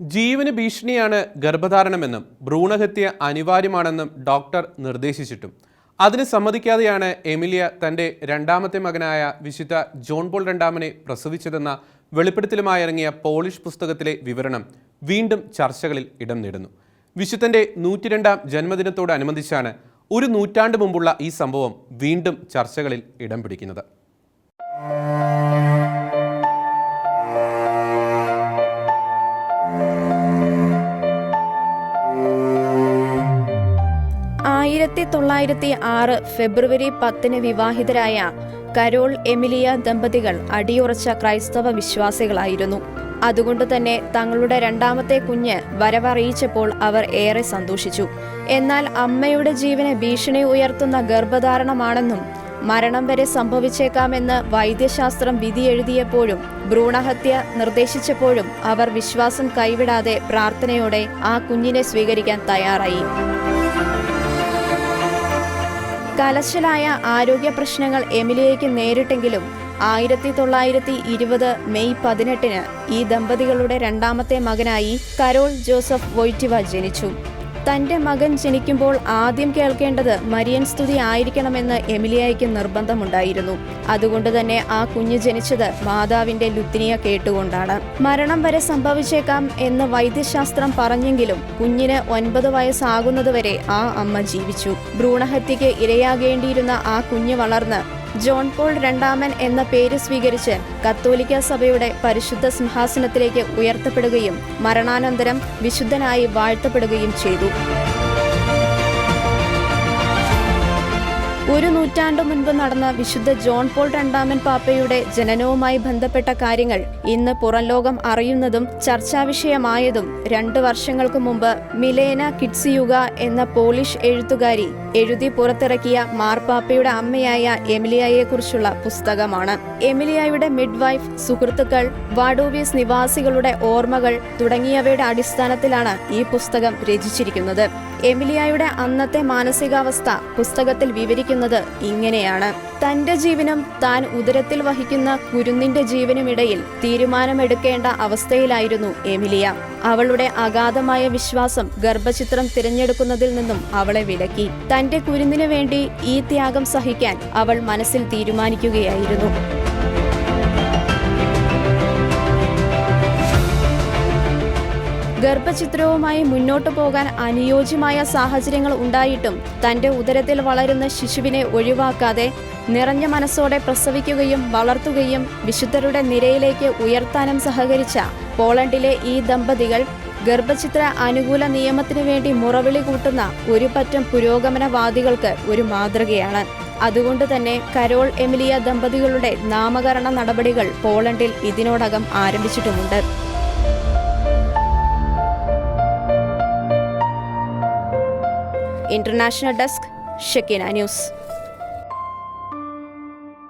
ജീവന് ഭീഷണിയാണ് ഗർഭധാരണമെന്നും ഭ്രൂണഹത്യ അനിവാര്യമാണെന്നും ഡോക്ടർ നിർദ്ദേശിച്ചിട്ടും. അതിന് സമ്മതിക്കാതെയാണ് എമിലിയ തന്റെ രണ്ടാമത്തെ മകനായ വിശുദ്ധ ജോൺ പോൾ രണ്ടാമനെ പ്രസവിച്ചതെന്ന വെളിപ്പെടുത്തലുമായി ഇറങ്ങിയ പോളിഷ് പുസ്തകത്തിലെ വിവരണം വീണ്ടും ചർച്ചകളിൽ ഇടം നേടുന്നു. വിശുദ്ധന്റെ നൂറ്റിരണ്ടാം ജന്മദിനത്തോടനുബന്ധിച്ചാണ് ഒരു നൂറ്റാണ്ട് മുമ്പുള്ള ഈ സംഭവം വീണ്ടും ചർച്ചകളിൽ ഇടം പിടിക്കുന്നത്. ആയിരത്തി തൊള്ളായിരത്തി ആറ് ഫെബ്രുവരി പത്തിന് വിവാഹിതരായ കരോൾ എമിലിയ ദമ്പതികൾ അടിയുറച്ച ക്രൈസ്തവ വിശ്വാസികളായിരുന്നു. അതുകൊണ്ട് തന്നെ തങ്ങളുടെ രണ്ടാമത്തെ കുഞ്ഞ് വരവറിയിച്ചപ്പോൾ അവർ ഏറെ സന്തോഷിച്ചു. എന്നാൽ അമ്മയുടെ ജീവന് ഭീഷണി ഉയർത്തുന്ന ഗർഭധാരണമാണെന്നും മരണം വരെ സംഭവിച്ചേക്കാമെന്ന് വൈദ്യശാസ്ത്രം വിധി എഴുതിയപ്പോഴും ഭ്രൂണഹത്യ നിർദ്ദേശിച്ചപ്പോഴും അവർ വിശ്വാസം കൈവിടാതെ പ്രാർത്ഥനയോടെ ആ കുഞ്ഞിനെ സ്വീകരിക്കാൻ തയ്യാറായി. കലശലായ ആരോഗ്യ പ്രശ്നങ്ങൾ എമിലിയയ്ക്ക് നേരിട്ടെങ്കിലും ആയിരത്തി തൊള്ളായിരത്തി ഇരുപത് മെയ് പതിനെട്ടിന് ഈ ദമ്പതികളുടെ രണ്ടാമത്തെ മകനായി കരോൾ ജോസഫ് വൊയ്റ്റിവ ജനിച്ചു. തന്റെ മകൻ ജനിക്കുമ്പോൾ ആദ്യം കേൾക്കേണ്ടത് മരിയൻ സ്തുതി ആയിരിക്കണമെന്ന് എമിലിയയ്ക്ക് നിർബന്ധമുണ്ടായിരുന്നു. അതുകൊണ്ട് തന്നെ ആ കുഞ്ഞ് ജനിച്ചത് മാതാവിന്റെ ലുത്തിനിയ കേട്ടുകൊണ്ടാണ്. മരണം വരെ സംഭവിച്ചേക്കാം എന്ന് വൈദ്യശാസ്ത്രം പറഞ്ഞെങ്കിലും കുഞ്ഞിന് ഒൻപത് വയസ്സാകുന്നതുവരെ ആ അമ്മ ജീവിച്ചു. ഭ്രൂണഹത്യയ്ക്ക് ഇരയാകേണ്ടിയിരുന്ന ആ കുഞ്ഞ് വളർന്ന് ജോൺ പോൾ രണ്ടാമൻ എന്ന പേര് സ്വീകരിച്ച് കത്തോലിക്ക സഭയുടെ പരിശുദ്ധ സിംഹാസനത്തിലേക്ക് ഉയർത്തപ്പെടുകയും മരണാനന്തരം വിശുദ്ധനായി വാഴ്ത്തപ്പെടുകയും ചെയ്തു. ഒരു നൂറ്റാണ്ടു മുൻപ് നടന്ന വിശുദ്ധ ജോൺ പോൾ രണ്ടാമൻ പാപ്പയുടെ ജനനവുമായി ബന്ധപ്പെട്ട കാര്യങ്ങൾ ഇന്ന് പുറംലോകം അറിയുന്നതും ചർച്ചാവിഷയമായതും രണ്ട് വർഷങ്ങൾക്ക് മുമ്പ് മിലേന കിഡ്സിയുഗ എന്ന പോളിഷ് എഴുത്തുകാരി എഴുതി പുറത്തിറക്കിയ മാർപ്പാപ്പയുടെ അമ്മയായ എമിലിയയെക്കുറിച്ചുള്ള പുസ്തകമാണ്. എമിലിയയുടെ മിഡ്വൈഫ് സുഹൃത്തുക്കൾ വാഡോവിയസ് നിവാസികളുടെ ഓർമ്മകൾ തുടങ്ങിയവയുടെ അടിസ്ഥാനത്തിലാണ് ഈ പുസ്തകം രചിച്ചിരിക്കുന്നത്. എമിലിയയുടെ അന്നത്തെ മാനസികാവസ്ഥ പുസ്തകത്തിൽ വിവരിക്കുന്നത് ഇങ്ങനെയാണ്. തന്റെ ജീവനും താൻ ഉദരത്തിൽ വഹിക്കുന്ന കുരുന്നിന്റെ ജീവനുമിടയിൽ തീരുമാനമെടുക്കേണ്ട അവസ്ഥയിലായിരുന്നു എമിലിയ. അവളുടെ അഗാധമായ വിശ്വാസം ഗർഭചിത്രം തിരഞ്ഞെടുക്കുന്നതിൽ നിന്നും അവളെ വിലക്കി. തന്റെ കുരുന്നിനു വേണ്ടി ഈ ത്യാഗം സഹിക്കാൻ അവൾ മനസ്സിൽ തീരുമാനിക്കുകയായിരുന്നു. ഗർഭചിത്രവുമായി മുന്നോട്ടു പോകാൻ അനുയോജ്യമായ സാഹചര്യങ്ങൾ ഉണ്ടായിട്ടും തന്റെ ഉദരത്തിൽ വളരുന്ന ശിശുവിനെ ഒഴിവാക്കാതെ നിറഞ്ഞ മനസ്സോടെ പ്രസവിക്കുകയും വളർത്തുകയും വിശുദ്ധരുടെ നിരയിലേക്ക് ഉയർത്താനും സഹകരിച്ച പോളണ്ടിലെ ഈ ദമ്പതികൾ ഗർഭചിത്ര അനുകൂല നിയമത്തിനു വേണ്ടി മുറവിളി കൂട്ടുന്ന ഒരു പറ്റം പുരോഗമനവാദികൾക്ക് ഒരു മാതൃകയാണ്. അതുകൊണ്ട് തന്നെ കരോൾ എമിലിയ ദമ്പതികളുടെ നാമകരണ നടപടികൾ പോളണ്ടിൽ ഇതിനോടകം ആരംഭിച്ചിട്ടുമുണ്ട്. ઇન્ટરનેશનલ ડેસ્ક શકેના ન્યૂઝ